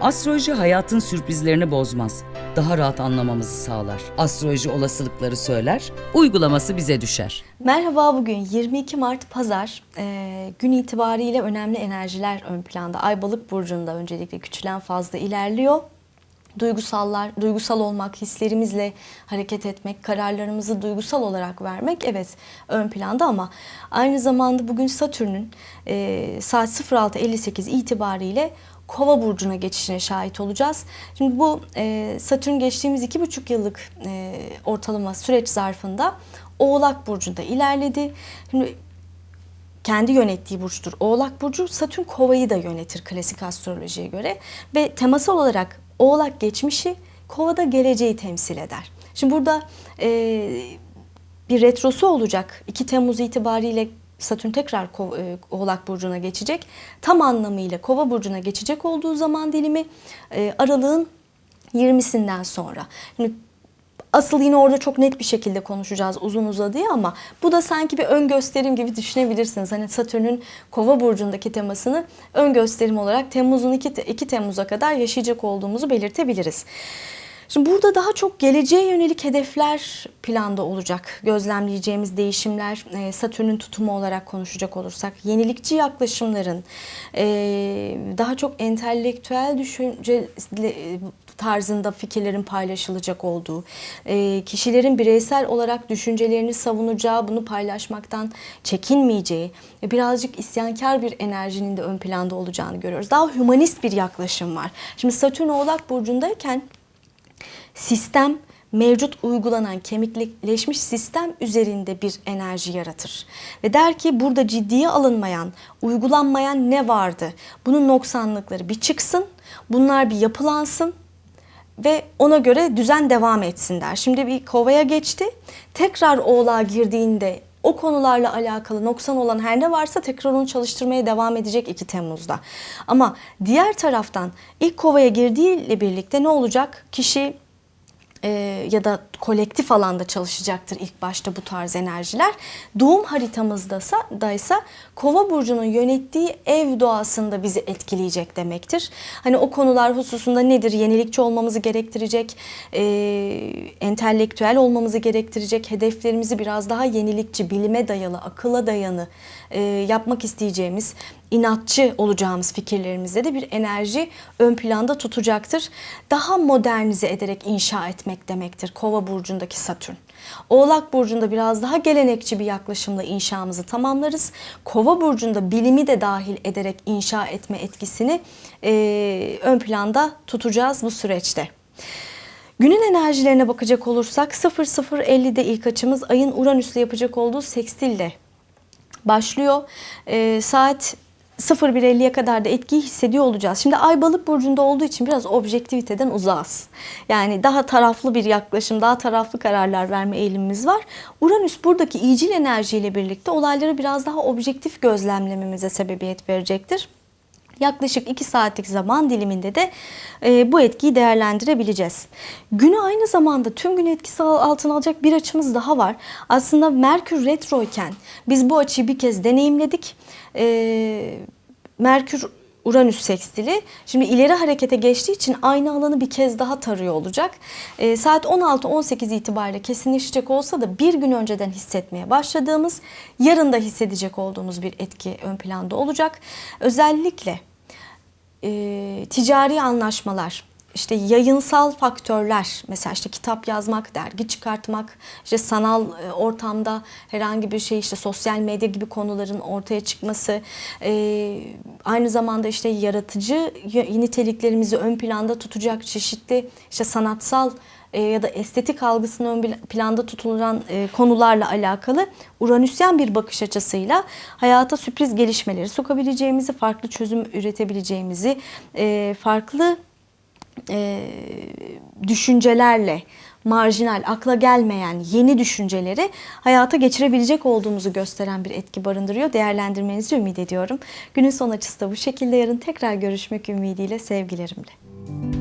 Astroloji hayatın sürprizlerini bozmaz. Daha rahat anlamamızı sağlar. Astroloji olasılıkları söyler, uygulaması bize düşer. Merhaba bugün 22 Mart Pazar. Ee, gün itibariyle önemli enerjiler ön planda. Ay balık burcunda öncelikle küçülen fazla ilerliyor. Duygusallar, duygusal olmak, hislerimizle hareket etmek, kararlarımızı duygusal olarak vermek evet ön planda ama aynı zamanda bugün Satürn'ün e, saat 06.58 itibariyle Kova burcuna geçişine şahit olacağız. Şimdi bu e, Satürn geçtiğimiz iki buçuk yıllık e, ortalama süreç zarfında Oğlak burcunda ilerledi. Şimdi kendi yönettiği burçtur. Oğlak burcu Satürn Kova'yı da yönetir klasik astrolojiye göre ve temasal olarak Oğlak geçmişi, Kova'da geleceği temsil eder. Şimdi burada e, bir retrosu olacak. 2 Temmuz itibariyle Satürn tekrar e, Oğlak burcuna geçecek. Tam anlamıyla Kova burcuna geçecek olduğu zaman dilimi e, aralığın 20'sinden sonra. Şimdi Asıl yine orada çok net bir şekilde konuşacağız uzun uzadıya ama bu da sanki bir ön gösterim gibi düşünebilirsiniz. Hani Satürn'ün Kova burcundaki temasını ön gösterim olarak Temmuz'un 2, 2 Temmuz'a kadar yaşayacak olduğumuzu belirtebiliriz. Şimdi burada daha çok geleceğe yönelik hedefler planda olacak. Gözlemleyeceğimiz değişimler, e, Satürn'ün tutumu olarak konuşacak olursak, yenilikçi yaklaşımların, e, daha çok entelektüel düşünce tarzında fikirlerin paylaşılacak olduğu, e, kişilerin bireysel olarak düşüncelerini savunacağı, bunu paylaşmaktan çekinmeyeceği, birazcık isyankar bir enerjinin de ön planda olacağını görüyoruz. Daha hümanist bir yaklaşım var. Şimdi Satürn Oğlak Burcu'ndayken sistem mevcut uygulanan kemikleşmiş sistem üzerinde bir enerji yaratır. Ve der ki burada ciddiye alınmayan, uygulanmayan ne vardı? Bunun noksanlıkları bir çıksın, bunlar bir yapılansın ve ona göre düzen devam etsin der. Şimdi bir kovaya geçti. Tekrar oğlağa girdiğinde o konularla alakalı noksan olan her ne varsa tekrar onu çalıştırmaya devam edecek 2 Temmuz'da. Ama diğer taraftan ilk kovaya girdiğiyle birlikte ne olacak? Kişi e, ya da kolektif alanda çalışacaktır ilk başta bu tarz enerjiler. Doğum haritamızdaysa daysa Kova burcunun yönettiği ev doğasında bizi etkileyecek demektir. Hani o konular hususunda nedir? Yenilikçi olmamızı gerektirecek, e, entelektüel olmamızı gerektirecek, hedeflerimizi biraz daha yenilikçi, bilime dayalı, akıla dayanı e, yapmak isteyeceğimiz inatçı olacağımız fikirlerimizde de bir enerji ön planda tutacaktır. Daha modernize ederek inşa etmek demektir Kova burcundaki Satürn. Oğlak burcunda biraz daha gelenekçi bir yaklaşımla inşamızı tamamlarız. Kova burcunda bilimi de dahil ederek inşa etme etkisini e, ön planda tutacağız bu süreçte. Günün enerjilerine bakacak olursak 00.50'de ilk açımız ayın Uranüs'le yapacak olduğu sekstilde başlıyor. E, saat 01.50'ye kadar da etkiyi hissediyor olacağız. Şimdi Ay Balık burcunda olduğu için biraz objektiviteden uzağız. Yani daha taraflı bir yaklaşım, daha taraflı kararlar verme eğilimimiz var. Uranüs buradaki iyicil enerjiyle birlikte olayları biraz daha objektif gözlemlememize sebebiyet verecektir. Yaklaşık 2 saatlik zaman diliminde de e, bu etkiyi değerlendirebileceğiz. Günü aynı zamanda tüm gün etkisi altına alacak bir açımız daha var. Aslında Merkür retro iken biz bu açıyı bir kez deneyimledik. E, Merkür Uranüs sekstili. Şimdi ileri harekete geçtiği için aynı alanı bir kez daha tarıyor olacak. E, saat 16-18 itibariyle kesinleşecek olsa da bir gün önceden hissetmeye başladığımız, yarın da hissedecek olduğumuz bir etki ön planda olacak. Özellikle ticari anlaşmalar, işte yayınsal faktörler, mesela işte kitap yazmak, dergi çıkartmak, işte sanal e, ortamda herhangi bir şey, işte sosyal medya gibi konuların ortaya çıkması, e, aynı zamanda işte yaratıcı niteliklerimizi ön planda tutacak çeşitli işte sanatsal e, ya da estetik algısını ön planda tutulan konularla alakalı Uranüsyen bir bakış açısıyla hayata sürpriz gelişmeleri sokabileceğimizi, farklı çözüm üretebileceğimizi, farklı düşüncelerle marjinal, akla gelmeyen yeni düşünceleri hayata geçirebilecek olduğumuzu gösteren bir etki barındırıyor. Değerlendirmenizi ümit ediyorum. Günün son açısı da bu şekilde. Yarın tekrar görüşmek ümidiyle sevgilerimle.